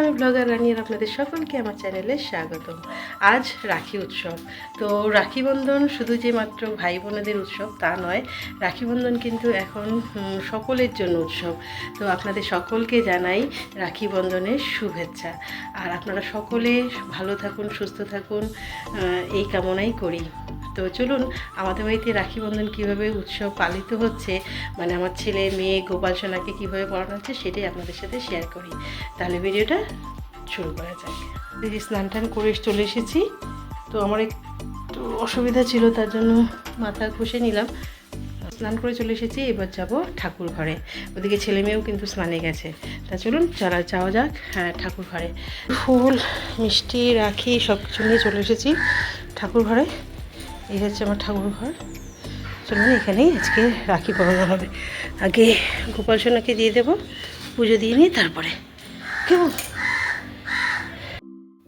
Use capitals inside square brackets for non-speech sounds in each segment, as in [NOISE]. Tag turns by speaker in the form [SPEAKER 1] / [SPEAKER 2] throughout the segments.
[SPEAKER 1] আমি ব্লগার রানী আর আপনাদের সকলকে আমার চ্যানেলে স্বাগত আজ রাখি উৎসব। তো রাখি বন্ধন শুধু যে মাত্র ভাই বোনেদের উৎসব তা নয়, রাখি বন্ধন কিন্তু এখন সকলের জন্য উৎসব। তো আপনাদের সকলকে জানাই রাখি বন্ধনের শুভেচ্ছা। আর আপনারা সকলে ভালো থাকুন, সুস্থ থাকুন এই কামনাই করি। তো চলুন, আমাদের বাড়িতে রাখি বন্ধন কীভাবে উৎসব পালিত হচ্ছে মানে আমার ছেলে, মেয়ে, গোপাল সোনাকে কীভাবে পড়ানো হচ্ছে সেটাই আপনাদের সাথে শেয়ার করি। তাহলে ভিডিওটা শুরু করা যাক। দিদি স্নান টান করে চলে এসেছি, তো আমার একটু অসুবিধা ছিল, তার জন্য মাথা ঘষে নিলাম। স্নান করে চলে এসেছি, এবার যাব ঠাকুর ঘরে। ওদিকে ছেলে মেয়েও কিন্তু স্নানে গেছে। তা চলুন যারা যাওয়া যাক হ্যাঁ ঠাকুর ঘরে। ফুল, মিষ্টি, রাখি সব কিছু নিয়ে চলে এসেছি ঠাকুর ঘরে। এই হচ্ছে আমার ঠাকুর ঘর। চলুন এখানেই আজকে রাখি পরানো হবে। আগে গোপাল সোনাকে দিয়ে দেবো পুজো দিয়ে নিই তারপরে। কেমন?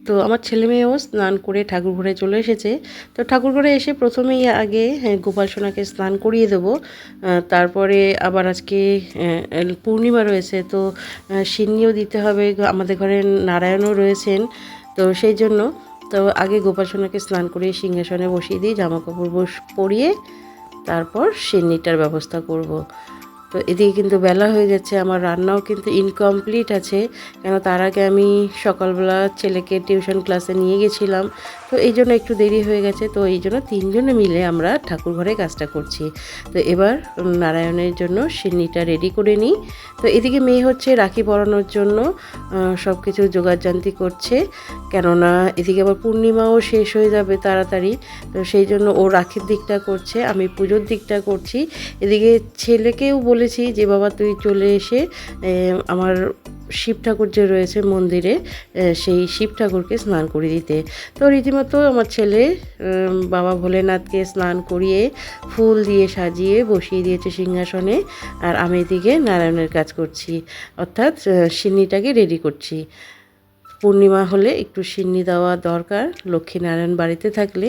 [SPEAKER 1] তো আমার ছেলে মেয়েও স্নান করে ঠাকুর ঘরে চলে এসেছে। তো ঠাকুর ঘরে এসে প্রথমেই আগে হ্যাঁ, গোপাল সোনাকে স্নান করিয়ে দেবো। তারপরে আবার আজকে পূর্ণিমা রয়েছে তো সিন্নিও দিতে হবে। আমাদের ঘরে নারায়ণও রয়েছেন। তো সেই জন্য তো আগে গোপাল সোনাকে স্নান করিয়ে সিংহাসনে বসিয়ে দিই জামা কাপড় পরিয়ে তারপর সিন্নিটার ব্যবস্থা করব। তো এদিকে কিন্তু বেলা হয়ে যাচ্ছে আমার রান্নাও কিন্তু ইনকমপ্লিট আছে কেন তার আগে আমি সকালবেলা ছেলেকে টিউশন ক্লাসে নিয়ে গেছিলাম তো এই জন্য একটু দেরি হয়ে গেছে। তো এই জন্য তিনজনে মিলে আমরা ঠাকুর ঘরে কাজটা করছি। তো এবার নারায়ণের জন্য সিন্নিটা রেডি করে নিই। তো এদিকে মেয়ে হচ্ছে রাখি পরানোর জন্য সব কিছু জোগাড়জান্তি করছে। কেননা এদিকে আবার পূর্ণিমাও শেষ হয়ে যাবে তাড়াতাড়ি। তো সেই জন্য ও রাখির দিকটা করছে, আমি পুজোর দিকটা করছি। এদিকে ছেলেকেও বলেছি যে, বাবা, তুই চলে এসে আমার শিব ঠাকুর যে রয়েছে মন্দিরে সেই শিব ঠাকুরকে স্নান করিয়ে দিতে। তো রীতিমতো আমার ছেলে বাবা ভোলেনাথকে স্নান করিয়ে ফুল দিয়ে সাজিয়ে বসিয়ে দিয়েছে সিংহাসনে আর আমি এদিকে নারায়ণের কাজ করছি। অর্থাৎ সিন্নিটাকে রেডি করছি। পূর্ণিমা হলে একটু সিন্নি দেওয়া দরকার। লক্ষ্মীনারায়ণ বাড়িতে থাকলে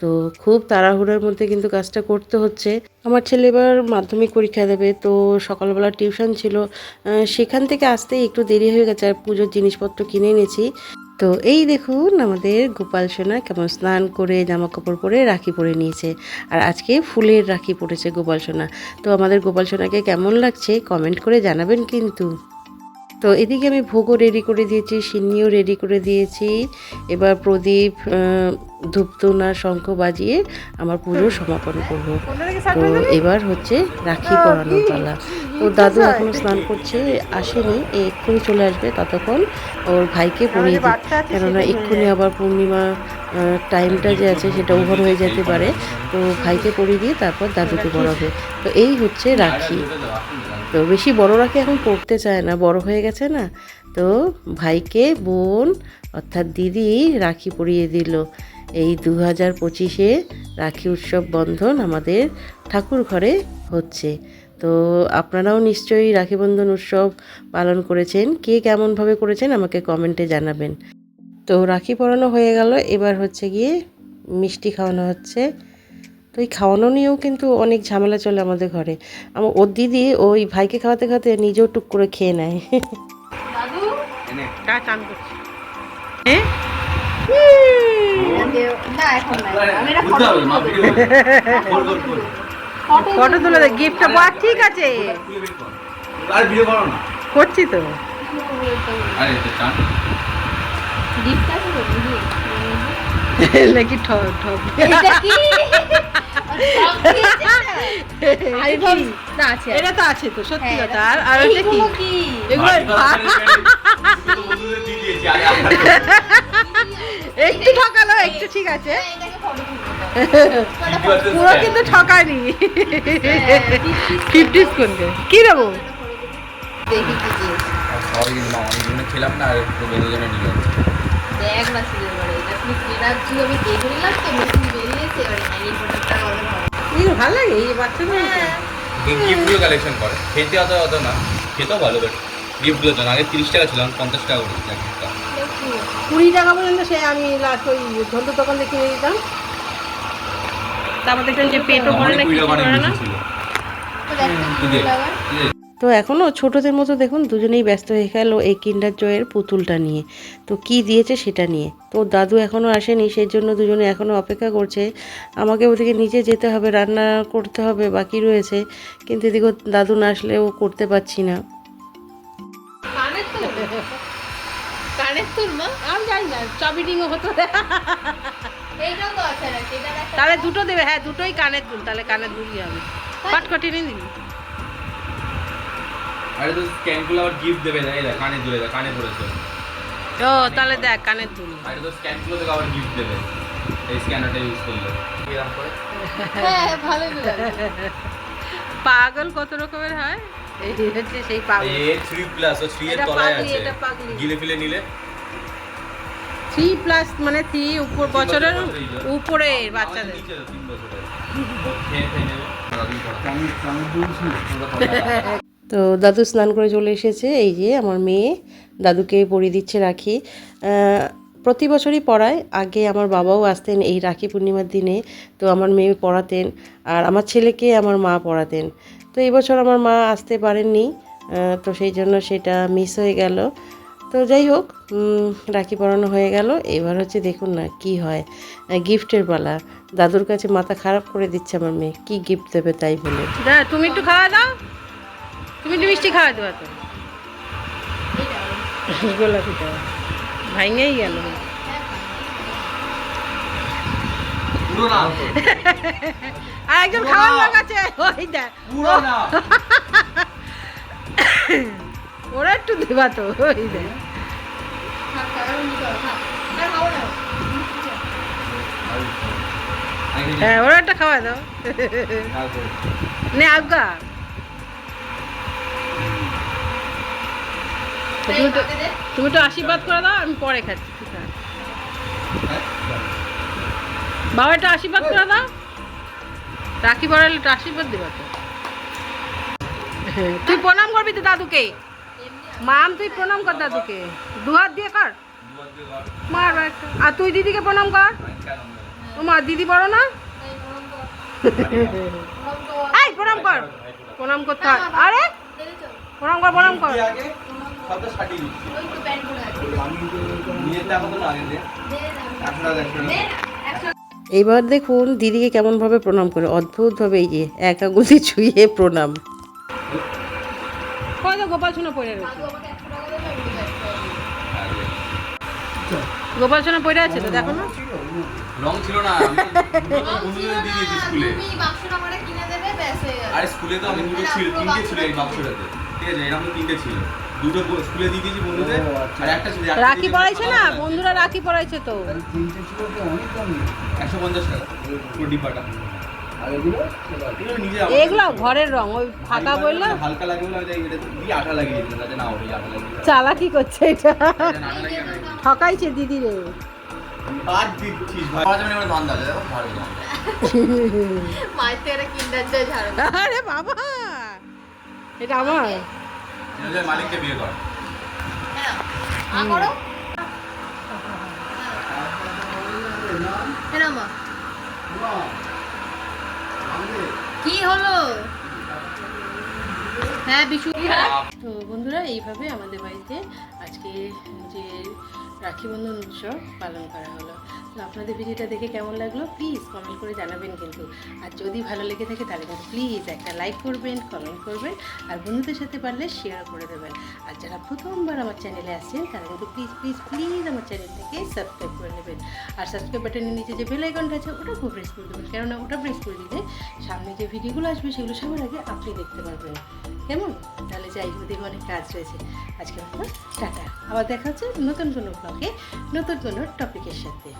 [SPEAKER 1] তো খুব তাড়াহুড়োর মধ্যে কিন্তু কাজটা করতে হচ্ছে। আমার ছেলে এবার মাধ্যমিক পরীক্ষা দেবে, তো সকালবেলা টিউশন ছিল। সেখান থেকে আসতেই একটু দেরি হয়ে গেছে আর পুজোর জিনিসপত্র কিনে এনেছি। তো এই দেখুন আমাদের গোপাল সোনা কেমন স্নান করে জামা কাপড় পরে রাখি পরে নিয়েছে। আর আজকে ফুলের রাখি পরেছে গোপাল সোনা। তো আমাদের গোপাল সোনাকে কেমন লাগছে কমেন্ট করে জানাবেন কিন্তু। তো এদিকে আমি ভোগও রেডি করে দিয়েছি সিন্নিও রেডি করে দিয়েছি। এবার প্রদীপ ধূপতনা ধূপধুনা শঙ্খ বাজিয়ে আমার পুজো সমাপন করব। তো এবার হচ্ছে রাখি পরানোর পালা। তো দাদু এখনও স্নান করছে, আসেনি এক্ষুনি চলে আসবে ততক্ষণ। ওর ভাইকে পরিয়ে দিই। কেননা এক্ষুনি আবার পূর্ণিমা টাইমটা যে আছে সেটা ওভার হয়ে যেতে পারে। তো ভাইকে পড়িয়ে দিয়ে তারপর দাদুকে পরাবে তো এই হচ্ছে রাখি। তো বেশি বড় রাখি এখন পড়তে চায় না, বড় হয়ে গেছে না। তো ভাইকে বোন, অর্থাৎ দিদি রাখি পরিয়ে দিল। এই দু হাজার পঁচিশে রাখি উৎসব বন্ধন আমাদের ঠাকুর ঘরে হচ্ছে। তো আপনারাও নিশ্চয়ই রাখি বন্ধন উৎসব পালন করেছেন। কে কেমনভাবে করেছেন আমাকে কমেন্টে জানাবেন। তো রাখি পরানো হয়ে গেল। এবার হচ্ছে গিয়ে মিষ্টি খাওয়ানো হচ্ছে। তো এই খাওয়ানো নিয়েও কিন্তু অনেক ঝামেলা চলে আমাদের ঘরে। আমার ওর দিদি ওই ভাইকে খাওয়াতে খাওয়াতে নিজেও টুক করে খেয়ে নেয়।
[SPEAKER 2] না এখন
[SPEAKER 1] ফটো তুলে দে গিফটটা বা ঠিক আছে।
[SPEAKER 3] আর ভিডিও করো না।
[SPEAKER 1] করছি তো।
[SPEAKER 3] আরে এটা চান।
[SPEAKER 2] গিফটটা কি [LAUGHS]
[SPEAKER 1] তো আছে তো সত্যি
[SPEAKER 2] হ্যাঁ,
[SPEAKER 1] কথা। আর কি? এগুলো [LAUGHS] একটু ঠকালো একটু ঠিক আছে।
[SPEAKER 2] এটাকে ফটো তুলতে
[SPEAKER 1] পুরো কিন্তু ঠকানি। ফিফটি কোনকে কি দেবো?
[SPEAKER 3] খেলাম না আর
[SPEAKER 2] ভালো
[SPEAKER 1] লাগে এই
[SPEAKER 3] গিফটগুলো কালেকশন করে। খেতে অত অত না। খেতেও ভালো বাট গিফটগুলো তো না। আগে তিরিশ টাকা ছিল পঞ্চাশ টাকা করে
[SPEAKER 1] কুড়ি টাকা পর্যন্ত সে আমি লাস্ট ওই ধন্তু দোকান থেকে কিনে দিতাম। তারপর দেখলাম যে পেটও ভরে না কিছু করে না?
[SPEAKER 2] তো
[SPEAKER 1] এখনও ছোটোদের মতো দেখুন দুজনেই ব্যস্ত হয়ে গেল এই কিন্ডার জয়ের পুতুলটা নিয়ে। তো কি দিয়েছে সেটা নিয়ে। তো দাদু এখনও আসেনি সেই জন্য দুজনে এখনও অপেক্ষা করছে। আমাকে ওদিকে নিচে যেতে হবে রান্না করতে হবে বাকি রয়েছে। কিন্তু এদিকে দাদু না আসলেও করতে পারছি না।
[SPEAKER 2] কানের তুল? মা?
[SPEAKER 1] আমি জানি না চাবিটিংও হতো তাহলে দুটো দেবে হ্যাঁ দুটোই কানের দুল তাহলে কানের দুলই হবে। পাটকটি নিয়ে দিবি
[SPEAKER 3] আরে তো স্ক্যানগুলো আবার গিফট দেবে না এই কানে ধরে দেখ কানে ধরেছে।
[SPEAKER 1] ও তাহলে দেখ কানের দুল।
[SPEAKER 3] আরে তো স্ক্যানগুলো থেকে আবার গিফট দেবে। এই স্ক্যানারটা ইউজ করলে। এরকম করে?
[SPEAKER 2] হ্যাঁ
[SPEAKER 1] পাগল কত রকমের হয়? এই হচ্ছে সেই পাগল।
[SPEAKER 3] এ থ্রি প্লাস ও থ্রি এর তলায় আছে। গিলে ফিলে নিলে।
[SPEAKER 1] থ্রি প্লাস মানে থ্রি উপর বছরের। উপরে বাচ্চাদের। [LAUGHS]
[SPEAKER 3] তো
[SPEAKER 1] দাদু স্নান করে চলে এসেছে এই যে আমার মেয়ে দাদুকে পরিয়ে দিচ্ছে রাখি। প্রতি বছরই পড়ায়। আগে আমার বাবাও আসতেন এই রাখি পূর্ণিমার দিনে তো আমার মেয়ে পড়াতেন আর আমার ছেলেকে আমার মা পড়াতেন। তো এই বছর আমার মা আসতে পারেননি তো সেই জন্য সেটা মিস হয়ে গেল। তো যাই হোক রাখি পরানো হয়ে গেল। এবার হচ্ছে দেখুন না কি হয়। গিফটের পালা। দাদুর কাছে মাথা খারাপ করে দিচ্ছে আমার মেয়ে। কি গিফট দেবে তাই বলে। তুমি একটু খাওয়া দাও। তুমি একটু মিষ্টি খাওয়া দেওয়া তো। গোলাপিটা ভাঙেই গেল।
[SPEAKER 3] পুরো
[SPEAKER 1] আর একজন খাওয়ার লোক আছে। ওই দেখ। [LAUGHS] ওরা একটু দেবা তো, ওই হ্যাঁ ওরা একটা খাওয়া দাও। নে আজ্ঞা তুমি তো তুমি তো আশীর্বাদ করে দাও, আমি পরে খাচ্ছি, ঠিক বাবা একটা আশীর্বাদ করে দাও। রাখি পড়ালে আশীর্বাদ দিবা তো। তুই প্রণাম করবি তো দাদুকে। মাম, তুই প্রণাম কর দাদুকে। দু হাত দিয়ে কর। মার আর তুই দিদিকে প্রণাম কর। মা, দিদি বড় না?
[SPEAKER 2] এই, প্রণাম কর। প্রণাম
[SPEAKER 1] করতে আরে। প্রণাম কর প্রণাম কর। এইবার দেখুন, দিদিকে কেমনভাবে প্রণাম করে, অদ্ভুতভাবে এই যে এক আঙুলি ছুঁয়ে প্রণাম। কত গোপাল সোনা পড়ে রয়েছে।
[SPEAKER 2] টাকা টাকা।
[SPEAKER 1] গোপাল সোনা পড়ে আছে তো দেখো না।
[SPEAKER 3] রং ছিল না আমি তো দুটো তো বন্ধুদের দিয়ে দিয়েছি স্কুলে।
[SPEAKER 2] তুমি বাক্সটা আমাকে কিনে দেবে, ব্যাস হয়ে গেল।
[SPEAKER 3] আরে স্কুলে তো আমি দুটো ছিল তিনটে ছিল এই বাক্সটাতে। ঠিক আছে এরকম তিনটে ছিল। দুটো স্কুলে দিয়ে দিয়েছি বন্ধুদের আর একটা ছিল
[SPEAKER 1] রাখি পড়াইছে না? বন্ধুরা রাখি পড়াইছে তো।
[SPEAKER 3] একশো পঞ্চাশ টাকা পুরো ডিব্বাটা। এগুলো নিজে আমার-
[SPEAKER 1] এগুলো ঘরের রং ওই ফাঁকা বলল?
[SPEAKER 3] হালকা লাগে আঠা লাগিয়ে না আঠা লাগিয়ে
[SPEAKER 1] চালাকি করছে এটা। ঠকাইছে দিদি রে।
[SPEAKER 3] বাদ দিচ্ছিস ভাই পাঁচ মিনিট ধান্দা আছে দেখো ভালো ধান্দা
[SPEAKER 2] মায়ের কিন্ডার জয় ঝাড়ো।
[SPEAKER 1] আরে বাবা! এটা আমার।
[SPEAKER 3] এনে মালিককে বিয়ে কর।
[SPEAKER 2] হ্যাঁ, আ করো। হ্যাঁ, মা। কি হলো? হ্যাঁ বিশু।
[SPEAKER 1] তো বন্ধুরা, এইভাবে আমাদের বাড়িতে আজকে যে রাখি বন্ধন উৎসব পালন করা হলো। তো আপনাদের ভিডিওটা দেখে কেমন লাগল? প্লিজ কমেন্ট করে জানাবেন কিন্তু। আর যদি ভালো লেগে থাকে, তাহলে কিন্তু প্লিজ একটা লাইক করবেন কমেন্ট করবেন, আর বন্ধুদের সাথে পারলে শেয়ার করে দেবেন। আর যারা প্রথমবার আমার চ্যানেলে আসছেন, তারা কিন্তু প্লিজ প্লিজ প্লিজ আমার চ্যানেলটাকে সাবস্ক্রাইব করে নেবেন। আর সাবস্ক্রাইব বাটনের নিচে যে বেল আছে, ওটা খুব প্রেস করে দেবেন। কেননা ওটা প্রেস করে দিলে সামনে যে ভিডিওগুলো আসবে, সেগুলো সবার আগে আপনি দেখতে পারবেন। কেমন? তাহলে যাই, ওদের অনেক কাজ রয়েছে। আজকে টাটা। আবার দেখা হচ্ছে নতুন কোনো ব্লগে নতুন কোনো টপিকের সাথে।